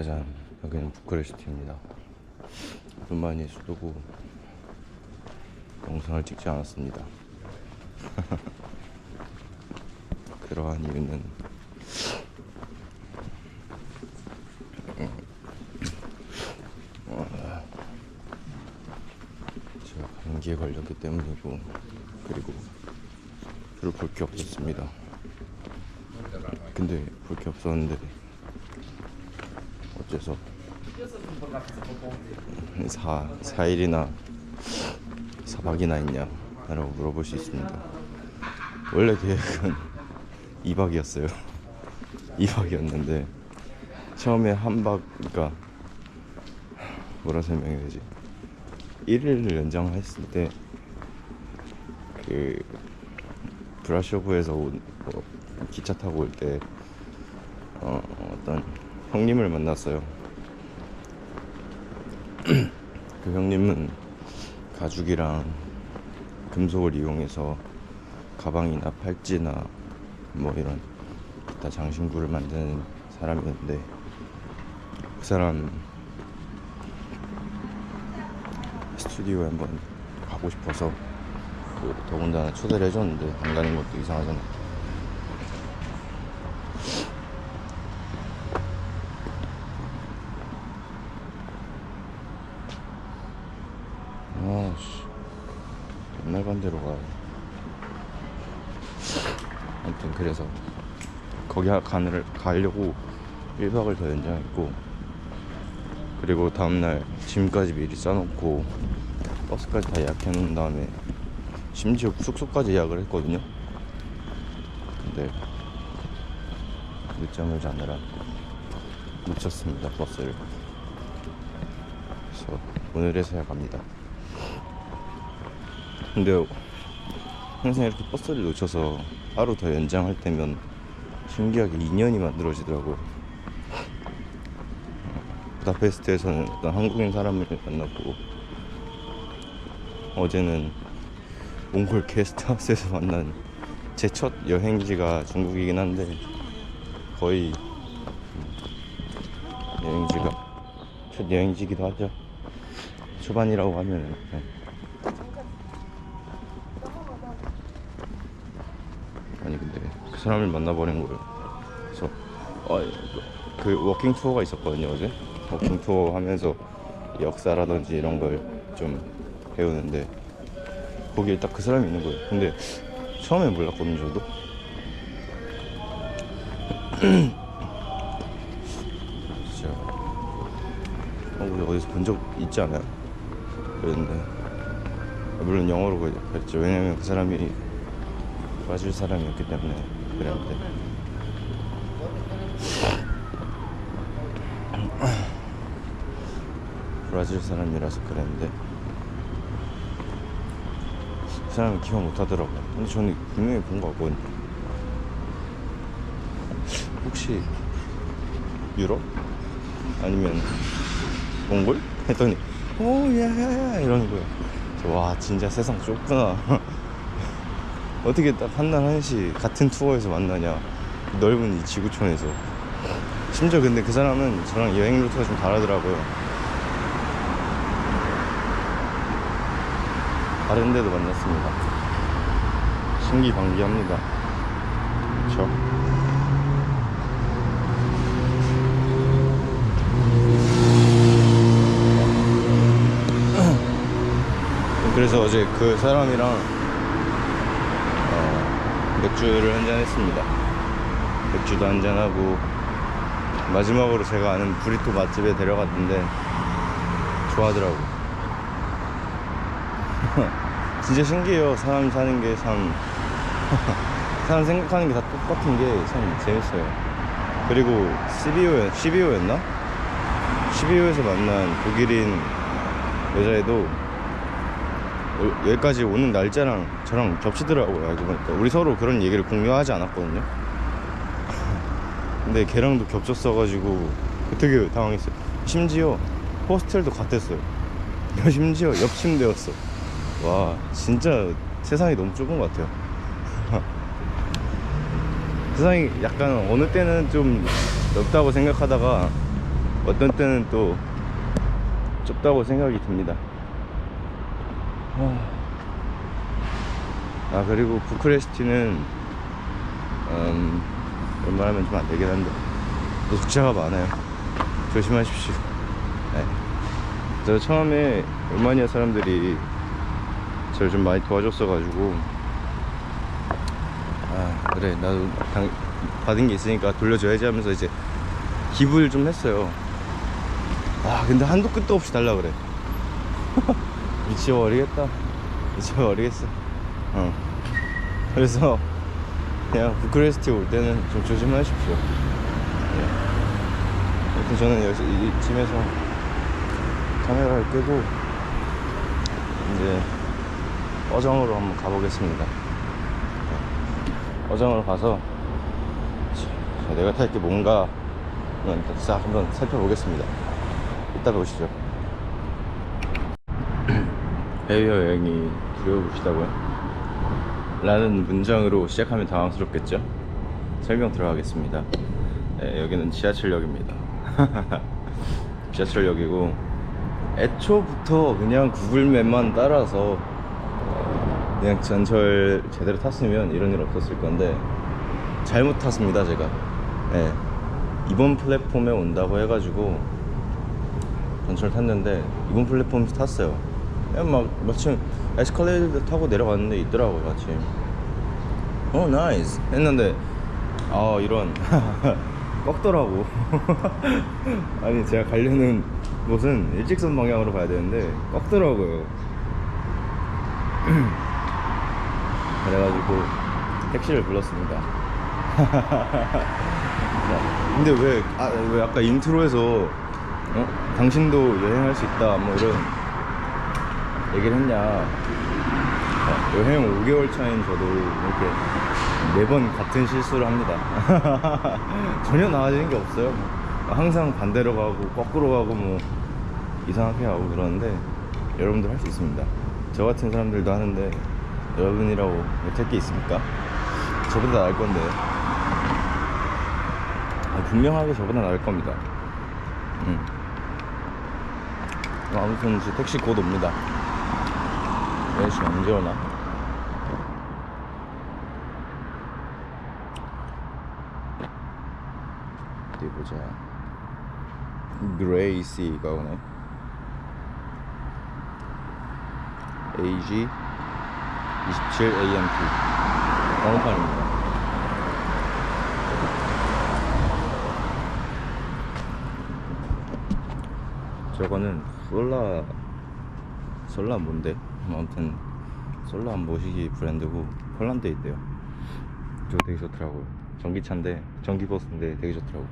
짜잔 여기는 부크레슈트입니다. 오랜만에 수도고 영상을 찍지 않았습니다. 그러한 이유는 어, 제가 감기에 걸렸기 때문이고 그리고 별로 볼 게 없었습니다. 근데 볼 게 없었는데 어째서? 4, 4일이나 4박이나 있냐? 라고 물어볼 수 있습니다. 원래 계획은 2박이었어요. 2박이었는데 처음에 한박 그러니까 뭐라 설명해야 되지? 1일을 연장했을 때 그 브라쇼브에서 온, 뭐, 기차 타고 올때 어, 어떤 형님을 만났어요. 그 형님은 가죽이랑 금속을 이용해서 가방이나 팔찌나 뭐 이런 기타 장신구를 만드는 사람이었는데 그 사람 스튜디오에 한번 가고 싶어서 그 더군다나 초대를 해줬는데 안 가는 것도 이상하잖아. 아씨 옛날 반대로 가. 아무튼 그래서 거기 가를 가려고 1박을 더 연장했고 그리고 다음날 짐까지 미리 싸놓고 버스까지 다 예약해 놓은 다음에 심지어 숙소까지 예약을 했거든요. 근데 늦잠을 자느라 놓쳤습니다 버스를. 그래서 오늘에서야 갑니다. 근데 항상 이렇게 버스를 놓쳐서 하루 더 연장할 때면 신기하게 인연이 만들어지더라고요. 부다페스트에서는 어떤 한국인 사람을 만났고 어제는 몽골 게스트하우스에서 만난 제 첫 여행지가 중국이긴 한데 거의 여행지가 첫 여행지기도 하죠. 초반이라고 하면 네. 아니 근데 그 사람을 만나버린 거예요. 그래서 어, 그 워킹 투어가 있었거든요 어제. 워킹 투어 하면서 역사라든지 이런 걸 좀 배우는데 거기에 딱 그 사람이 있는 거예요. 근데 처음에 몰랐거든요 저도. 진짜 어, 우리 어디서 본 적 있지 않아요? 그랬는데 아, 물론 영어로 그랬죠. 왜냐면 그 사람이 브라질 사람이었기 때문에 그랬는데 브라질 사람이라서 그랬는데 그 사람은 기억 못 하더라고요. 근데 저는 분명히 본것 같거든요. 혹시 유럽? 아니면 몽골? 했더니 오야야야 이러는 거예요. 와 진짜 세상 좁구나. 어떻게 딱 한날 한시 같은 투어에서 만나냐. 넓은 이 지구촌에서. 심지어 근데 그 사람은 저랑 여행 루트가 좀 다르더라고요. 다른 데도 만났습니다. 신기방기합니다. 그쵸? 그래서 어제 그 사람이랑 어, 맥주를 한잔 했습니다. 맥주도 한잔하고 마지막으로 제가 아는 브리또 맛집에 데려갔는데 좋아하더라고. 진짜 신기해요. 사람 사는 게 참 사람 생각하는 게 다 똑같은 게 참 재밌어요. 그리고 12호 12호였나? 12호에서 만난 독일인 여자애도 어, 여기까지 오는 날짜랑 저랑 겹치더라고요 알고 보니까. 우리 서로 그런 얘기를 공유하지 않았거든요. 근데 걔랑도 겹쳤어가지고 되게 당황했어요. 심지어 호스텔도 같았어요. 심지어 옆 침대였어. 와 진짜 세상이 너무 좁은 것 같아요. 세상이 약간 어느 때는 좀 넓다고 생각하다가 어떤 때는 또 좁다고 생각이 듭니다. 아 그리고 부크레스티는 음, 웬만하면 좀 안 되긴 한데 노숙자가 많아요. 조심하십시오. 네. 저 처음에 루마니아 사람들이 저를 좀 많이 도와줬어 가지고 아 그래 나도 당, 받은 게 있으니까 돌려줘야지 하면서 이제 기부를 좀 했어요. 아 근데 한도 끝도 없이 달라 그래. 미쳐버리겠다. 미쳐버리겠어. 어. 그래서 그냥 부크레스티 올 때는 좀 조심하십시오. 예. 아무튼 저는 여기서 이쯤에서 카메라를 끄고 이제 어정으로 한번 가보겠습니다. 네. 어정으로 가서 자, 내가 탈 게 뭔가 싹 한번 살펴보겠습니다. 이따 보시죠. 해외여행이 두려우시다고요? 라는 문장으로 시작하면 당황스럽겠죠? 설명 들어가겠습니다. 네, 여기는 지하철역입니다. 지하철역이고 애초부터 그냥 구글맵만 따라서 그냥 전철 제대로 탔으면 이런 일 없었을 건데 잘못 탔습니다 제가. 네, 이번 플랫폼에 온다고 해가지고 전철 탔는데 이번 플랫폼에서 탔어요. 막 마침 에스컬레이터 타고 내려갔는데 있더라고요 마침. 어 나이스 했는데 아 이런 꺾더라고. 아니 제가 가려는 곳은 일직선 방향으로 가야 되는데 꺾더라고요. 그래가지고 택시를 불렀습니다. 근데 왜, 아, 왜 아까 인트로에서 어? 당신도 여행할 수 있다 뭐 이런 얘기를 했냐 어, 여행 5개월 차인 저도 이렇게 매번 같은 실수를 합니다 전혀 나아지는 게 없어요 항상 반대로 가고 거꾸로 가고 뭐 이상하게 하고 그러는데 여러분들 할 수 있습니다 저 같은 사람들도 하는데 여러분이라고 못할 게 있습니까? 저보다 나을 건데 아, 분명하게 저보다 나을 겁니다 음. 뭐 아무튼 이제 택시 곧 옵니다. 내시 언제 오나? 어디 보자. 그레이시가 오네. AG 27 AMP 번호판입니다. 저거는 솔라 솔라 뭔데? 뭐 아무튼 솔라 모시기 브랜드고 폴란드에 있대요. 저거 되게 좋더라고요. 전기차인데 전기 버스인데 되게 좋더라고.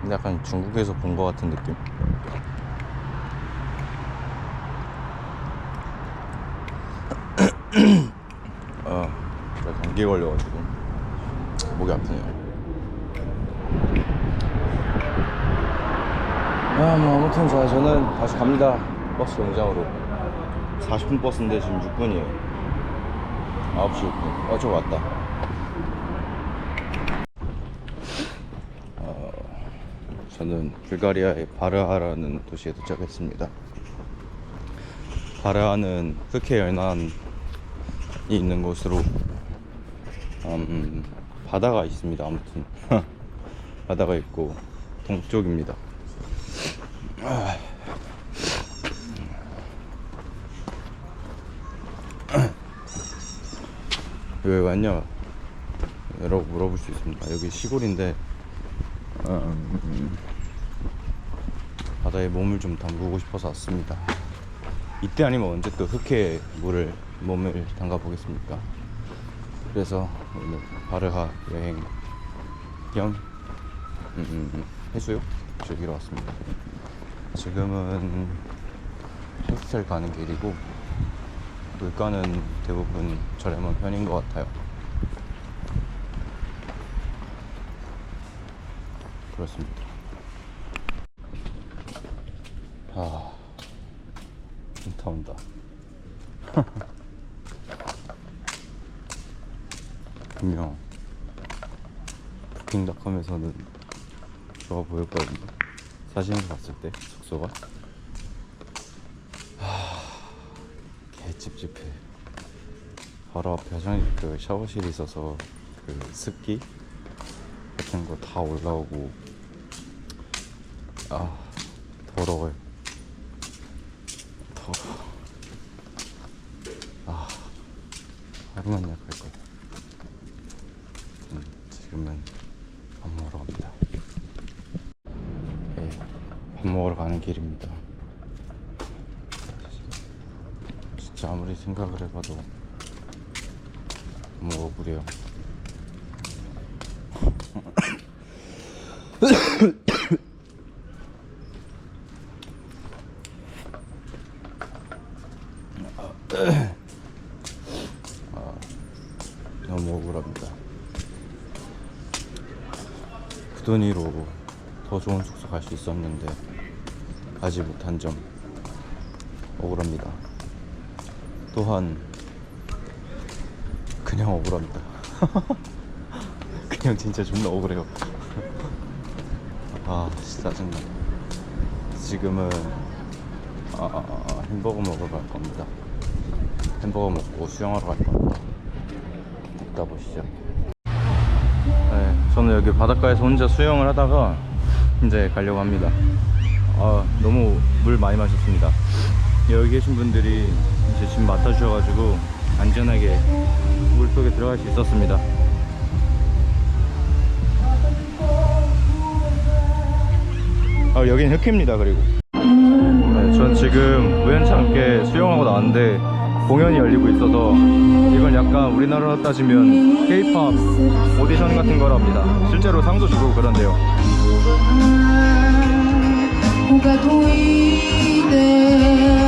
근데 약간 중국에서 본 것 같은 느낌. 아, 감기에 걸려가지고 목이 아프네요. 아, 뭐 아무튼 자 저는 다시 갑니다. 버스 정장으로. 40분 버스인데 지금 6분이에요. 9시 6분. 어, 저 왔다. 어, 저는 불가리아의 바르하라는 도시에 도착했습니다. 바르하는 흑해 연안이 있는 곳으로 음, 바다가 있습니다. 아무튼 바다가 있고 동쪽입니다. 왜 왔냐? 라고 물어볼 수 있습니다. 여기 시골인데 음, 바다에 몸을 좀 담그고 싶어서 왔습니다. 이때 아니면 언제 또 흑해 물을 몸을 담가 보겠습니까? 그래서 오늘 바르하 여행 겸 음, 음, 음, 해수욕 즐기러 왔습니다. 지금은 호스텔 가는 길이고 물가는 대부분 저렴한 편인 것 같아요. 그렇습니다. 아, 진짜 온다. 분명 부킹닷컴에서는 좋아 보였거든요. 사진을 봤을 때 숙소가 하... 개 찝찝해. 바로 앞에 화장 그 샤워실이 있어서 그 습기 같은 거 다 올라오고 아 더러워요. 더러워. 아 하루만 약할 걸. 음, 지금은 밥 먹으러 갑니다. 네, 밥 먹으러 가는 길입니다. 진짜 아무리 생각을 해봐도 너무 억울해요. 너무 억울합니다. 그 돈으로 더 좋은 숙소 갈 수 있었는데 가지 못한 점 억울합니다. 또한 그냥 억울합니다. 그냥 진짜 존나 억울해요. 아, 진짜 짜증나. 지금은 아, 아, 아, 햄버거 먹으러 갈 겁니다. 햄버거 먹고 수영하러 갈 겁니다. 이따 보시죠. 네, 저는 여기 바닷가에서 혼자 수영을 하다가 이제 가려고 합니다. 아, 너무 물 많이 마셨습니다. 여기 계신 분들이 이제 짐 맡아주셔가지고 안전하게 물 속에 들어갈 수 있었습니다. 아, 여긴 흑해입니다, 그리고. 네, 전 지금 우연찮게 수영하고 나왔는데 공연이 열리고 있어서 이건 약간 우리나라로 따지면 K-pop 오디션 같은 거랍니다. 실제로 상도 주고 그런데요. Cuba doída né?